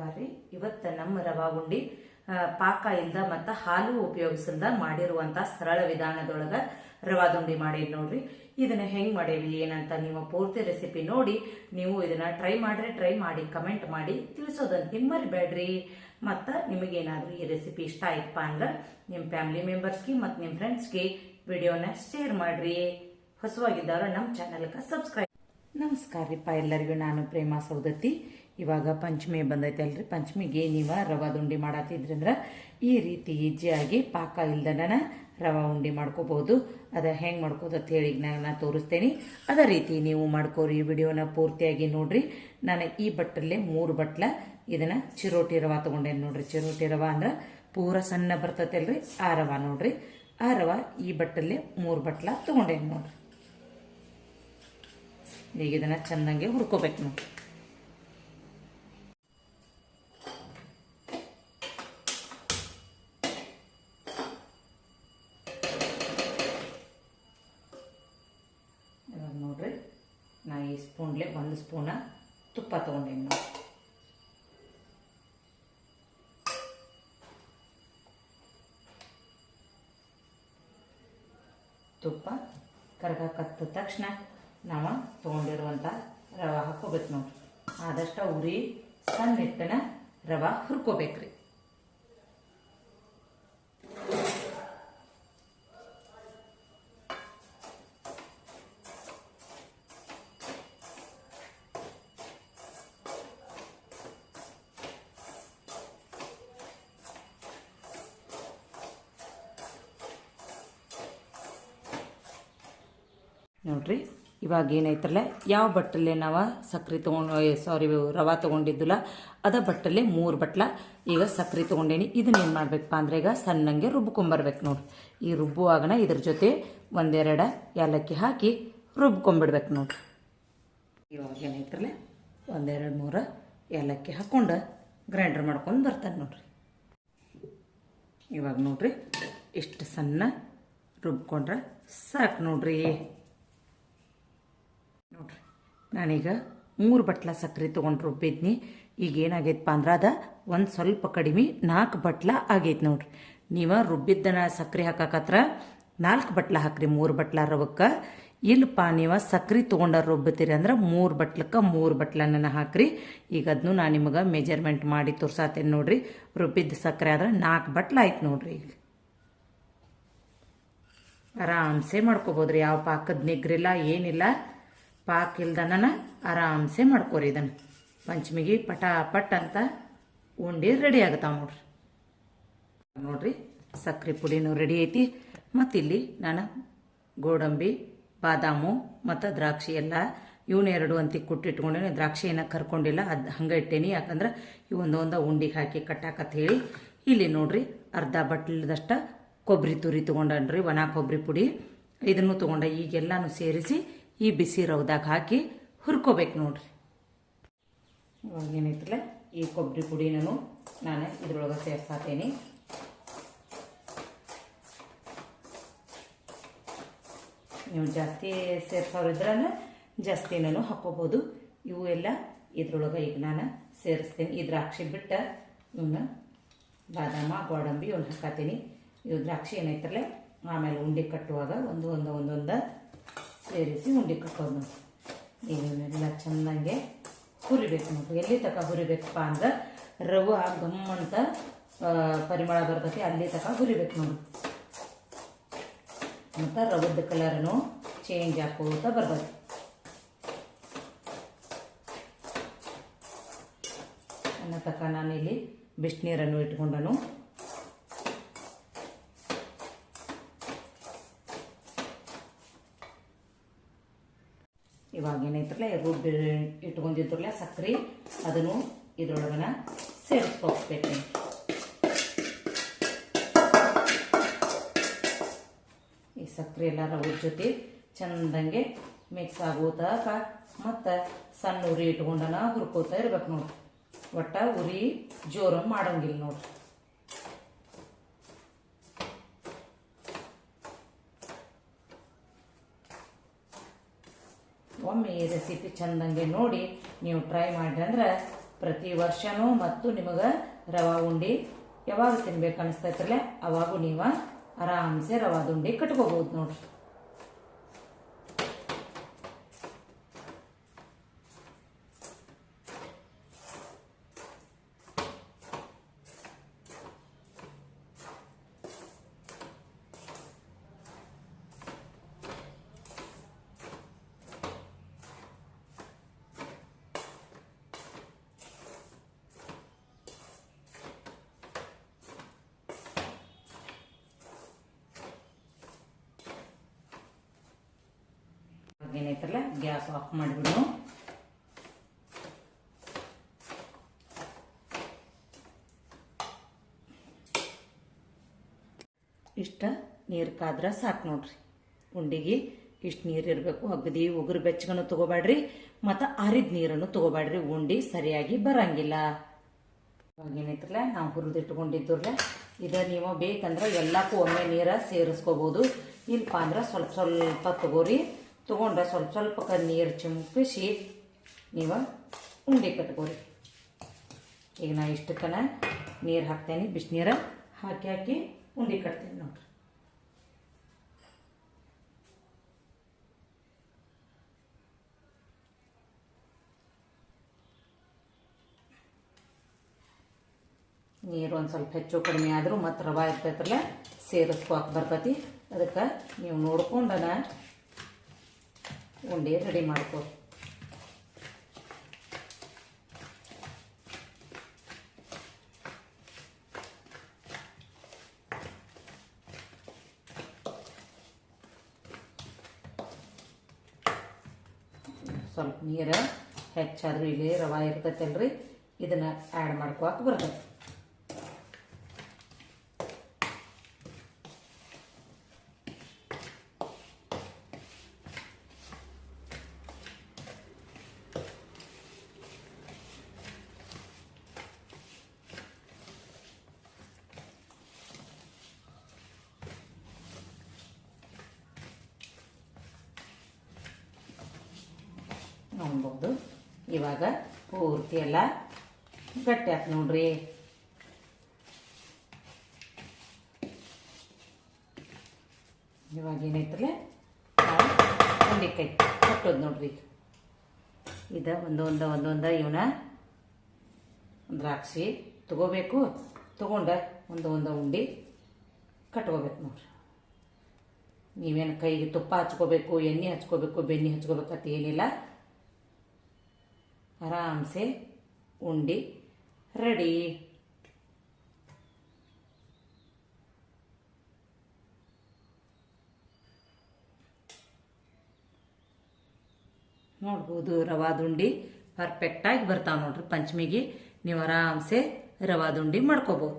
ಬರ್ರಿ ಇವತ್ತು ನಮ್ಮ ರವಾ ಉಂಡಿ ಪಾಕ ಇಲ್ದ ಮತ್ತು ಹಾಲು ಉಪಯೋಗಿಸಲ್ದ ಮಾಡಿರುವಂಥ ಸರಳ ವಿಧಾನದೊಳಗ ರವಾದುಂಡಿ ಮಾಡೀನಿ ನೋಡ್ರಿ. ಇದನ್ನ ಹೆಂಗ್ ಮಾಡೇವಿ, ಏನಂತ ನೀವು ಪೂರ್ತಿ ರೆಸಿಪಿ ನೋಡಿ, ನೀವು ಇದನ್ನ ಟ್ರೈ ಮಾಡ್ರಿ ಟ್ರೈ ಮಾಡಿ ಕಮೆಂಟ್ ಮಾಡಿ ತಿಳಿಸೋದನ್ನ ಹಿಂಮರಿಬೇಡ್ರಿ ಮತ್ತು ನಿಮಗೇನಾದ್ರೂ ಈ ರೆಸಿಪಿ ಇಷ್ಟ ಆಯ್ತಪ್ಪ ಅಂದ್ರೆ ನಿಮ್ಮ ಫ್ಯಾಮಿಲಿ ಮೆಂಬರ್ಸ್ಗೆ ಮತ್ತು ನಿಮ್ಮ ಫ್ರೆಂಡ್ಸ್ಗೆ ವಿಡಿಯೋನ ಶೇರ್ ಮಾಡ್ರಿ. ಹೊಸವಾಗಿದ್ದವ್ರು ನಮ್ಮ ಚಾನಲ್ಗೆ ಸಬ್ಸ್ಕ್ರೈಬ್ ನಮಸ್ಕಾರ ರೀಪ್ಪ ಎಲ್ಲರಿಗೂ, ನಾನು ಪ್ರೇಮಾ ಸೌದತ್ತಿ ಇವಾಗ ಪಂಚಮಿ ಬಂದೈತೆ ಅಲ್ರಿ. ಪಂಚಮಿಗೆ ನೀವು ರವಾ ಉಂಡಿ ಮಾಡತ್ತಿದ್ರಂದ್ರೆ ಈ ರೀತಿ ಈಜಿಯಾಗಿ ಪಾಕ ಇಲ್ದನ ರವಾ ಉಂಡಿ ಮಾಡ್ಕೋಬಹುದು. ಅದ ಹೆಂಗೆ ಮಾಡ್ಕೋದು ಹೇಳಿ ನಾನು ತೋರಿಸ್ತೇನೆ. ಅದೇ ರೀತಿ ನೀವು ಮಾಡ್ಕೋರಿ. ವಿಡಿಯೋನ ಪೂರ್ತಿಯಾಗಿ ನೋಡ್ರಿ. ನಾನು ಈ ಬಟ್ಟಲ್ಲೇ ಮೂರು ಬಟ್ಲ ಇದನ್ನ ಚಿರೋಟಿ ರವಾ ತಗೊಂಡೇನೆ ನೋಡ್ರಿ. ಚಿರೋಟಿ ರವಾ ಅಂದ್ರೆ ಪೂರ ಸಣ್ಣ ಬರ್ತೈತಲ್ರಿ ಆ ರವಾ ನೋಡ್ರಿ. ಆ ರವಾ ಈ ಬಟ್ಟಲ್ಲೇ ಮೂರು ಬಟ್ಲ ತಗೊಂಡೇನೆ ನೋಡ್ರಿ. ಈಗ ಇದನ್ನ ಚೆನ್ನಾಗಿ ಹುರ್ಕೋಬೇಕು ನಾವು ಒಂದು ಸ್ಪೂನ ತುಪ್ಪ ತಗೊಂಡಿದ್ದೀನಿ ನಾವು ತುಪ್ಪ ಕರ್ಗಾಕತ್ತ ತಕ್ಷಣ ನಾವು ತೊಗೊಂಡಿರುವಂಥ ರವೆ ಹಾಕೋಬೇಕು ನೋಡ್ರಿ. ಆದಷ್ಟು ಉರಿ ಸಣ್ಣ ಹಿಟ್ಟನ ರವೆ ಹುರ್ಕೋಬೇಕ್ರಿ. ನೋಡ್ರಿ, ಇವಾಗ ಏನೈತಲ್ಲ ಯಾವ ಬಟ್ಟಲೆ ನಾವು ಸಕ್ಕರೆ ತೊಗೊಂಡು ಸಾರಿ ರವಾ ತೊಗೊಂಡಿದ್ದಲ್ಲ, ಅದ ಬಟ್ಟಲೆ ಮೂರು ಬಟ್ಲ, ಈಗ ಸಕ್ಕರೆ ತೊಗೊಂಡೇನಿ. ಇದನ್ನ ಏನು ಮಾಡ್ಬೇಕಪ್ಪ ಅಂದ್ರೆ ಈಗ ಸಣ್ಣಂಗೆ ರುಬ್ಕೊಂಬರ್ಬೇಕು ನೋಡ್ರಿ. ಈ ರುಬ್ಬುವಾಗನ ಇದ್ರ ಜೊತೆ ಒಂದೆರಡು ಏಲಕ್ಕಿ ಹಾಕಿ ರುಬ್ಕೊಂಬಿಡ್ಬೇಕು ನೋಡ್ರಿ. ಇವಾಗ ಏನೈತ್ರಲ್ಲ, ಒಂದೆರಡು ಮೂರು ಏಲಕ್ಕಿ ಹಾಕ್ಕೊಂಡು ಗ್ರೈಂಡರ್ ಮಾಡ್ಕೊಂಡು ಬರ್ತಾನೆ ನೋಡ್ರಿ. ಇವಾಗ ನೋಡ್ರಿ, ಇಷ್ಟು ಸಣ್ಣ ರುಬ್ಕೊಂಡ್ರೆ ಸಾಕು ನೋಡ್ರಿ. ನಾನೀಗ ಮೂರು ಬಟ್ಲ ಸಕ್ಕರೆ ತೊಗೊಂಡು ರುಬ್ಬಿದ್ನಿ. ಈಗ ಏನಾಗೈತಪ್ಪ ಅಂದ್ರೆ ಅದ ಒಂದು ಸ್ವಲ್ಪ ಕಡಿಮೆ ನಾಲ್ಕು ಬಟ್ಲ ಆಗೈತೆ ನೋಡ್ರಿ. ನೀವು ರುಬ್ಬಿದ್ದನ ಸಕ್ಕರೆ ಹಾಕಕತ್ರ ನಾಲ್ಕು ಬಟ್ಲ ಹಾಕ್ರಿ, ಮೂರು ಬಟ್ಲ ರವಕ್ಕೆ. ಇಲ್ಲಪ್ಪ, ನೀವು ಸಕ್ರೆ ತೊಗೊಂಡ ರುಬ್ಬತ್ತೀರಿ ಅಂದ್ರೆ ಮೂರು ಬಟ್ಲಕ್ಕೆ ಮೂರು ಬಟ್ಲನ್ನ ಹಾಕ್ರಿ. ಈಗ ಅದನ್ನು ನಾನು ನಿಮಗೆ ಮೆಜರ್ಮೆಂಟ್ ಮಾಡಿ ತೋರ್ಸಾತೇನೆ ನೋಡ್ರಿ. ರುಬ್ಬಿದ್ದ ಸಕ್ಕರೆ ಆದ್ರೆ ನಾಲ್ಕು ಬಟ್ಲ ಆಯ್ತು ನೋಡ್ರಿ ಈಗ. ಆರಾಮ್ಸೆ ಮಾಡ್ಕೋಬೋದ್ರಿ. ಯಾವ ಪಾಕದ ನಿಗ್ರಿಲ್ಲ, ಏನಿಲ್ಲ. ಪಾಕ ಇಲ್ದನ ಆರಾಮ್ಸೆ ಮಾಡ್ಕೋರಿ ಇದನ್ನು. ಪಂಚಮಿಗೆ ಪಟ ಪಟ್ ಅಂತ ಉಂಡೆ ರೆಡಿ ಆಗತ್ತಾವ ನೋಡ್ರಿ. ನೋಡ್ರಿ ಸಕ್ಕರೆ ಪುಡಿನೂ ರೆಡಿ ಐತಿ. ಮತ್ತಿಲ್ಲಿ ನಾನು ಗೋಡಂಬಿ, ಬಾದಾಮು ಮತ್ತು ದ್ರಾಕ್ಷಿ ಎಲ್ಲ ಇವನ್ನೆರಡು ಅಂತಿ ಕುಟ್ಟಿಟ್ಕೊಂಡೇನಿ. ದ್ರಾಕ್ಷಿ ಏನ ಕರ್ಕೊಂಡಿಲ್ಲ, ಅದು ಹಂಗೆ ಇಟ್ಟೇನಿ. ಯಾಕಂದ್ರೆ ಇವು ಒಂದೊಂದು ಉಂಡಿಗೆ ಹಾಕಿ ಕಟ್ಟಾಕತ್ತ ಹೇಳಿ. ಇಲ್ಲಿ ನೋಡ್ರಿ, ಅರ್ಧ ಬಟ್ಲದಷ್ಟ ಕೊಬ್ಬರಿ ತುರಿ ತೊಗೊಂಡನ್ರಿ, ಒಣ ಕೊಬ್ಬರಿ ಪುಡಿ. ಇದನ್ನು ತೊಗೊಂಡ ಈಗೆಲ್ಲನೂ ಸೇರಿಸಿ ಈ ಬಿಸಿ ರವದಾಗ ಹಾಕಿ ಹುರ್ಕೋಬೇಕು ನೋಡ್ರಿ. ಇವಾಗ ಏನೈತಲ್ಲ ಈ ಕೊಬ್ಬರಿ ಪುಡಿನೂ ನಾನು ಇದ್ರೊಳಗೆ ಸೇರ್ಸಾತೇನಿ. ನೀವು ಜಾಸ್ತಿ ಸೇರ್ಸೋರಿದ್ರೆ ಜಾಸ್ತಿ ನಾನು ಹಾಕೋಬೋದು ಇವು ಎಲ್ಲ ಇದ್ರೊಳಗೆ ಈಗ ನಾನು ಸೇರಿಸ್ತೀನಿ. ಈ ದ್ರಾಕ್ಷಿ ಬಿಟ್ಟು ಇವನ್ನ ಬಾದಾಮ, ಗೋಡಂಬಿ ಇವನ್ನ ಹಾಕತ್ತೀನಿ ಇವು ದ್ರಾಕ್ಷಿ ಏನೈತಲ್ಲ ಆಮೇಲೆ ಉಂಡೆ ಕಟ್ಟುವಾಗ ಒಂದು ಒಂದು ಒಂದೊಂದು ಸೇರಿಸಿ ಉಂಡೆ ಕಟ್ಟೋದು ನೋಡಿ ಈಗ ಇವನ್ನೆಲ್ಲ ಚೆನ್ನಾಗೆ ಹುರಿಬೇಕು ಎಲ್ಲಿ ತಕ ಹುರಿಬೇಕಪ್ಪ ಅಂದ್ರೆ ರವೆ ಗಮ್ ಅಂತ ಪರಿಮಳ ಬರ್ತೈತಿ ಅಲ್ಲಿ ತಕ ಹುರಿಬೇಕು ನೋಡಿ. ಮತ್ತು ರವದ ಕಲರ್ನು ಚೇಂಜ್ ಹಾಕೋತ ಬರ್ತೈತಿ. ನಾನು ಇಲ್ಲಿ ಬಿಸಿನೀರನ್ನು ಇಟ್ಕೊಂಡನು. ಇವಾಗ ಏನೈತ್ರಲ್ಲ ರುಬ್ಬಿ ಇಟ್ಕೊಂಡಿದ್ರಲ್ಲ ಸಕ್ಕರೆ ಅದನ್ನು ಇದ್ರೊಳಗನ ಸೇರಿಸ್ಕೋಬೇಕು. ಈ ಸಕ್ಕರೆ ಎಲ್ಲ ರವ್ರ ಜೊತೆ ಚಂದಂಗೆ ಮಿಕ್ಸ್ ಆಗೋ ತನಕ ಮತ್ತು ಸಣ್ಣ ಉರಿ ಇಟ್ಕೊಂಡನ ಹುರ್ಕೋತಾ ಇರ್ಬೇಕು ನೋಡ್ರಿ ಒಟ್ಟ ಉರಿ ಜೋರ ಮಾಡಂಗಿಲ್ಲ ನೋಡ್ರಿ ಒಮ್ಮೆ ಈ ರೆಸಿಪಿ ಚಂದಂಗೆ ನೋಡಿ ನೀವು ಟ್ರೈ ಮಾಡಿರಿ ಅಂದ್ರೆ ಪ್ರತಿ ವರ್ಷನೂ ಮತ್ತು ನಿಮಗೆ ರವಾ ಉಂಡಿ ಯಾವಾಗ ತಿನ್ಬೇಕು ಅನಿಸ್ತೈತ್ರಲ್ಲ ಅವಾಗೂ ನೀವು ಆರಾಮ್ಸೆ ರವಾದ ಉಂಡಿ ಕಟ್ಕೋಬಹುದು ನೋಡ್ರಿ. ಏನೈತಲ್ಲ ಗ್ಯಾಸ್ ಆಫ್ ಮಾಡಿಬಿಡು. ಇಷ್ಟ ನೀರು ಕಾದ್ರೆ ಸಾಕು ನೋಡ್ರಿ. ಉಂಡಿಗೆ ಇಷ್ಟು ನೀರು ಇರಬೇಕು ಅಗದಿ ಉಗುರು ಬೆಚ್ಚಗನ್ನು ತಗೋಬೇಡ್ರಿ, ಮತ್ತು ಅರಿದ ನೀರನ್ನು ತಗೋಬೇಡ್ರಿ. ಉಂಡಿ ಸರಿಯಾಗಿ ಬರಂಗಿಲ್ಲ. ಏನೈತ್ರಲ್ಲ ನಾವು ಹುರಿದಿಟ್ಕೊಂಡಿದ್ರಲ್ಲ ಇದ ನೀವು ಬೇಕಂದ್ರೆ ಎಲ್ಲಕ್ಕೂ ಒಮ್ಮೆ ನೀರ ಸೇರಿಸ್ಕೋಬೋದು. ಇಲ್ಲಪ್ಪ ಅಂದ್ರೆ ಸ್ವಲ್ಪ ಸ್ವಲ್ಪ ತಗೋರಿ. ತಗೊಂಡ್ರೆ ಸ್ವಲ್ಪ ಸ್ವಲ್ಪ ನೀರು ಚಿಮುಕಿಸಿ ನೀವು ಉಂಡೆ ಕಟ್ಕೋರಿ ಈಗ ನಾ ಇಷ್ಟು ತನ ನೀರು ಹಾಕ್ತೇನೆ, ಬಿಸಿನೀರು ಹಾಕಿ ಹಾಕಿ ಉಂಡೆ ಕಟ್ತೇನೆ ನೋಡ್ರಿ. ನೀರು ಒಂದು ಸ್ವಲ್ಪ ಹೆಚ್ಚು ಕಡಿಮೆ ಆದರೂ ಮತ್ತು ರವೆ ಇರ್ತೈತ್ರಲ್ಲ ಸೇರಿಸ್ಕೋಕೆ ಬರ್ತೈತಿ. ಅದಕ್ಕೆ ನೀವು ನೋಡ್ಕೊಂಡನ ಉಂಡೆ ರೆಡಿ ಮಾಡ್ಕೋ. ಸ್ವಲ್ಪ ನೀರು ಹೆಚ್ಚಾದ್ರೂ ಇಲ್ಲಿ ರವೆ ಇರ್ತೈತಲ್ರಿ ಇದನ್ನು ಆ್ಯಡ್ ಮಾಡ್ಕೋಕೆ ಬರ್ತೈತಿ ನೋಡ್ಬೋದು ಇವಾಗ ಪೂರ್ತಿ ಎಲ್ಲ ಗಟ್ಟಿ ಹಾಕಿ ನೋಡ್ರಿ. ಇವಾಗ ಏನೈತಲ್ಲೇ ಉಂಡಿಕಾಯಿ ಕಟ್ಟೋದು ನೋಡ್ರಿ. ಇದ ಒಂದೊಂದ ಒಂದೊಂದ ಇವನ ದ್ರಾಕ್ಷಿ ತಗೋಬೇಕು. ತಗೊಂಡ ಒಂದು ಒಂದು ಉಂಡಿ ಕಟ್ಕೋಬೇಕು ನೋಡ್ರಿ. ನೀವೇನು ಕೈಗೆ ತುಪ್ಪ ಹಚ್ಕೋಬೇಕು, ಎಣ್ಣೆ ಹಚ್ಕೋಬೇಕು, ಬೆಣ್ಣೆ ಹಚ್ಕೋಬೇಕಂತ ಏನಿಲ್ಲ. ಆರಾಮ್ಸೆ ಉಂಡಿ ರೆಡಿ. ನೋಡ್ಬೋದು ರವಾದುಂಡಿ ಪರ್ಫೆಕ್ಟಾಗಿ ಬರ್ತಾವೆ ನೋಡ್ರಿ ಪಂಚಮಿಗೆ. ನೀವು ಆರಾಮ್ಸೆ ರವಾದುಂಡಿ ಮಾಡ್ಕೋಬೋದು.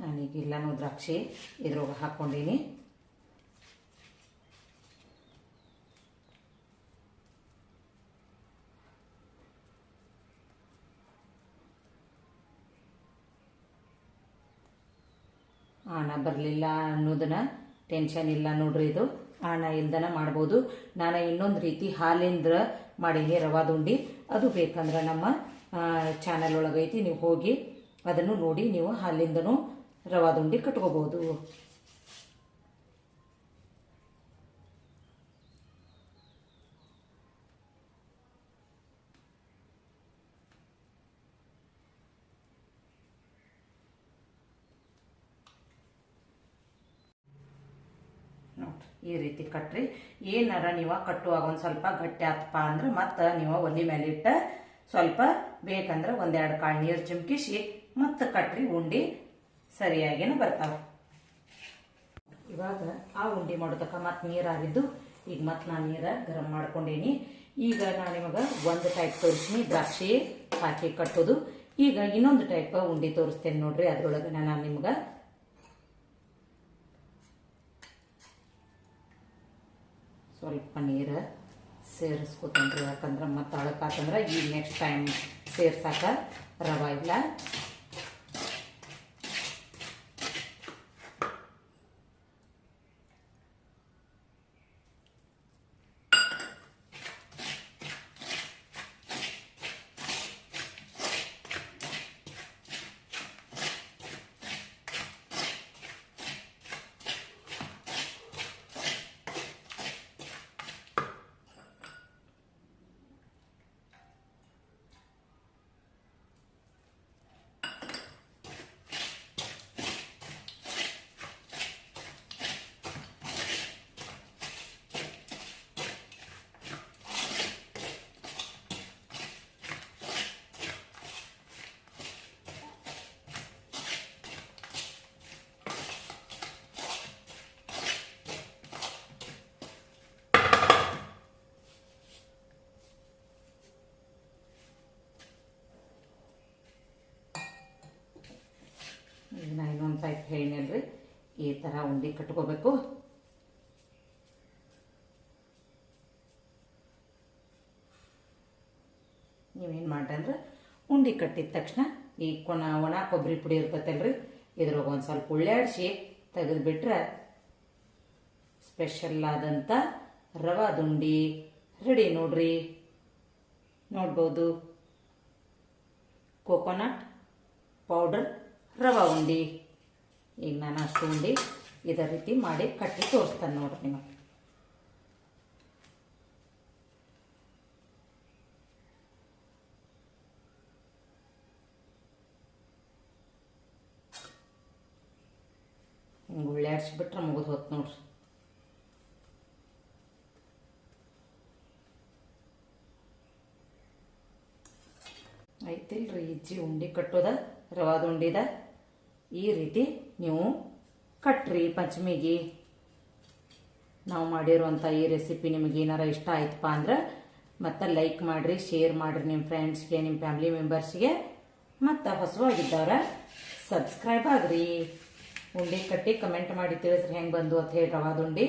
ನಾನೀಗ ಎಲ್ಲನೂ ದ್ರಾಕ್ಷಿ ಇದ್ರೊಳಗೆ ಹಾಕ್ಕೊಂಡೀನಿ. ಆಣ ಬರಲಿಲ್ಲ ಅನ್ನೋದನ್ನ ಟೆನ್ಷನ್ ಇಲ್ಲ ನೋಡ್ರಿ ಇದು. ಆಣ ಇಲ್ದನ ಮಾಡ್ಬೋದು. ನಾನು ಇನ್ನೊಂದು ರೀತಿ ಹಾಲಿಂದ ಮಾಡೀನಿ ರವಾದುಂಡಿ ಅದು ಬೇಕಂದ್ರೆ ನಮ್ಮ ಚಾನಲ್ ಒಳಗೈತಿ, ನೀವು ಹೋಗಿ ಅದನ್ನು ನೋಡಿ, ನೀವು ಹಾಲಿಂದನೂ ರವಾದುಂಡಿ ಕಟ್ಕೋಬೋದು. ಕಟ್ಕೋಬಹುದು ಈ ರೀತಿ ಕಟ್ರಿ. ಏನಾರ ನೀವು ಕಟ್ಟುವಾಗ ಒಂದು ಸ್ವಲ್ಪ ಗಟ್ಟಿ ಆತಪ್ಪ ಅಂದ್ರೆ ಮತ್ತೆ ನೀವು ಒಲಿ ಮೇಲೆ ಇಟ್ಟ ಸ್ವಲ್ಪ ಬೇಕಂದ್ರೆ ಒಂದೆರಡು ಕಾಳು ನೀರು ಚಿಮ್ಕಿಸಿ ಮತ್ತೆ ಕಟ್ರಿ ಉಂಡಿ ಸರಿಯಾಗೇನ ಬರ್ತಾವೆ? ಇವಾಗ ಆ ಉಂಡಿ ಮಾಡೋದಕ್ಕೆ ಮತ್ತೆ ನೀರಾಗಿದ್ದು, ಈಗ ಮತ್ತೆ ನಾನು ನೀರ ಗರಂ ಮಾಡ್ಕೊಂಡೇನಿ. ಈಗ ನಾನು ನಿಮಗೆ ಒಂದು ಟೈಪ್ ತೋರಿಸ್ತೀನಿ, ದ್ರಾಕ್ಷಿ ಹಾಕಿ ಕಟ್ಟೋದು. ಈಗ ಇನ್ನೊಂದು ಟೈಪ್ ಉಂಡಿ ತೋರಿಸ್ತೇನೆ ನೋಡ್ರಿ, ಅದರೊಳಗೆ ನಾನು ನಿಮ್ಗೆ ಸ್ವಲ್ಪ ನೀರು ಸೇರಿಸ್ಕೊತೇನ್ರಿ, ಯಾಕಂದ್ರೆ ಮತ್ತೆ ಅಳಕಾತಂದ್ರೆ ಈಗ ನೆಕ್ಸ್ಟ್ ಟೈಮ್ ಸೇರ್ಸಾಕ ರವ ಇಲ್ಲ ಈಗ ನಾನು ಇನ್ನೊಂದು ಟೈಪ್ ಹೇಳಿನಲ್ರಿ. ಈ ಥರ ಉಂಡೆ ಕಟ್ಕೋಬೇಕು. ನೀವೇನು ಮಾಡ್ರಿ ಅಂದ್ರೆ ಉಂಡೆ ಕಟ್ಟಿದ ತಕ್ಷಣ ಈ ಕೊಣ ಒಣ ಕೊಬ್ಬರಿ ಪುಡಿ ಇರ್ತೈತಲ್ರಿ, ಇದ್ರಾಗ ಒಂದು ಸ್ವಲ್ಪ ಉಳ್ಳಾಡಿಸಿ ತೆಗೆದುಬಿಟ್ರೆ ಸ್ಪೆಷಲ್ ಆದಂಥ ರವಾ ದುಂಡಿ ರೆಡಿ ನೋಡ್ರಿ. ನೋಡ್ಬೋದು. ಕೋಕೋನಟ್ ಪೌಡರ್ ರವಾ ಉಂಡಿ ಈಗ ನಾನು ಅಷ್ಟು ಉಂಡಿ ಇದೇ ರೀತಿ ಮಾಡಿ ಕಟ್ಟಿ ತೋರಿಸ್ತಾನೆ ನೋಡ್ರಿ ನಿಮಗೆ ಹಿಂಗೆ ಉಳ್ಳಾಡ್ಸ್ಬಿಟ್ರೆ ಮುಗಿದು ಹೋತ್ ನೋಡ್ರಿ ಐತಿಲ್ರಿ ಇಜ್ಜಿ ಉಂಡಿ ಕಟ್ಟೋದ ರವಾದ ಉಂಡಿದ ಈ ರೀತಿ ನೀವು ಕಟ್ರಿ ಪಂಚಮಿಗೆ. ನಾವು ಮಾಡಿರುವಂಥ ಈ ರೆಸಿಪಿ ನಿಮಗೆ ಏನಾರ ಇಷ್ಟ ಆಯ್ತಪ್ಪ ಅಂದ್ರೆ ಮತ್ತೆ ಲೈಕ್ ಮಾಡಿರಿ ಶೇರ್ ಮಾಡಿರಿ ನಿಮ್ಮ ಫ್ರೆಂಡ್ಸ್ಗೆ ನಿಮ್ಮ ಫ್ಯಾಮಿಲಿ ಮೆಂಬರ್ಸ್ಗೆ ಮತ್ತು ಹೊಸವಾಗಿದ್ದವ್ರ ಸಬ್ಸ್ಕ್ರೈಬ್ ಆಗ್ರಿ. ಉಂಡಿ ಕಟ್ಟಿ ಕಮೆಂಟ್ ಮಾಡಿ ತಿಳಿಸ್ರಿ ಹೆಂಗೆ ಬಂದು ಅಂತ ಹೇಳಿ ರವಾದ ಉಂಡಿ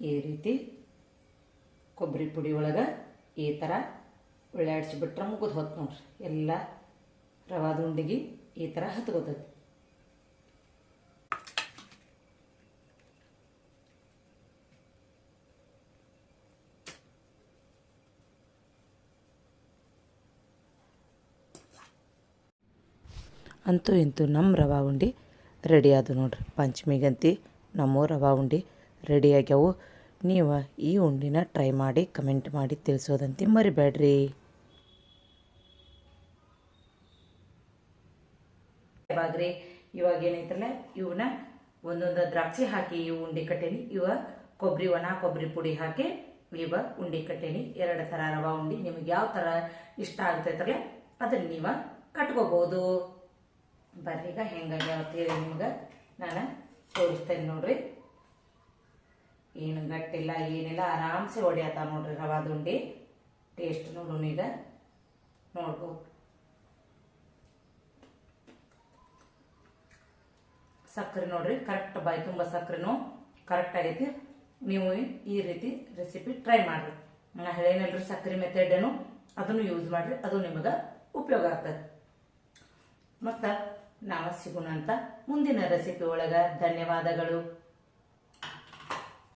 ಈ ರೀತಿ ಕೊಬ್ಬರಿ ಪುಡಿ ಒಳಗೆ ಈ ಥರ ಉಳ್ಳಾಡ್ಸಿಬಿಟ್ರೆ ಮುಗಿದು ಹೊತ್ತು ನೋಡ್ರಿ. ಎಲ್ಲ ರವಾದ ಉಂಡಿಗೆ ಈ ಥರ ಹತ್ಕೋತೈತಿ. ಅಂತೂ ಇಂತೂ ನಮ್ಮ ರವಾ ಉಂಡಿ ರೆಡಿ ಆದು ನೋಡ್ರಿ. ಪಂಚಮಿಗಂತಿ ನಮ್ಮ ರವಾ ಉಂಡಿ ರೆಡಿ ಆಗ್ಯಾವು. ನೀವು ಈ ಉಂಡಿನ ಟ್ರೈ ಮಾಡಿ ಕಮೆಂಟ್ ಮಾಡಿ ತಿಳಿಸೋದಂತೆ ಮರಿಬೇಡ್ರಿ ಬಾಗ್ರಿ, ಇವಾಗ ಏನೈತಲ್ಲ ಇವನ್ನ ಒಂದೊಂದು ದ್ರಾಕ್ಷಿ ಹಾಕಿ ಇವು ಉಂಡಿ ಕಟ್ಟೇನಿ, ಇವ ಕೊಬ್ಬರಿ ಒಣ ಕೊಬ್ಬರಿ ಪುಡಿ ಹಾಕಿ ಇವ ಉಂಡಿ ಕಟ್ಟೇನಿ. ಎರಡು ಥರ ರವಾ ಉಂಡಿ, ನಿಮಗೆ ಯಾವ ಥರ ಇಷ್ಟ ಆಗ್ತೈತಲ್ಲ, ಅದನ್ನ ನೀವು ಕಟ್ಕೋಬಹುದು ಬರ್ರಿ ಈಗ ಅಂತೇಳಿ ನಿಮ್ಗೆ ನಾನು ತೋರಿಸ್ತೇನೆ ನೋಡ್ರಿ. ಏನು ಗಟ್ಟಿಲ್ಲ, ಏನಿಲ್ಲ, ಆರಾಮ್ಸೆ ಹೊಡಿಯತ್ತ ನೋಡ್ರಿ ರವಾದ ಉಂಡಿ ಟೇಸ್ಟ್ ನೋಡು ಈಗ ನೋಡ್ಬೋದು ಸಕ್ಕರೆ ನೋಡ್ರಿ ಕರೆಕ್ಟ್ ಬಾಯಿ ತುಂಬ ಸಕ್ಕರೆನೂ ಕರೆಕ್ಟ್ ಆಗೈತಿ. ನೀವು ಈ ರೀತಿ ರೆಸಿಪಿ ಟ್ರೈ ಮಾಡ್ರಿ. ನಾ ಹೇಳೇನಲ್ರಿ ಸಕ್ಕರೆ ಮೆಥಡೇನು ಅದನ್ನು ಯೂಸ್ ಮಾಡ್ರಿ, ಅದು ನಿಮಗೆ ಉಪಯೋಗ ಆಗ್ತದೆ. ಮತ್ತು ನಾವು ಸಿಗೋಣ ಅಂತ ಮುಂದಿನ ರೆಸಿಪಿ ಒಳಗ ಧನ್ಯವಾದಗಳು.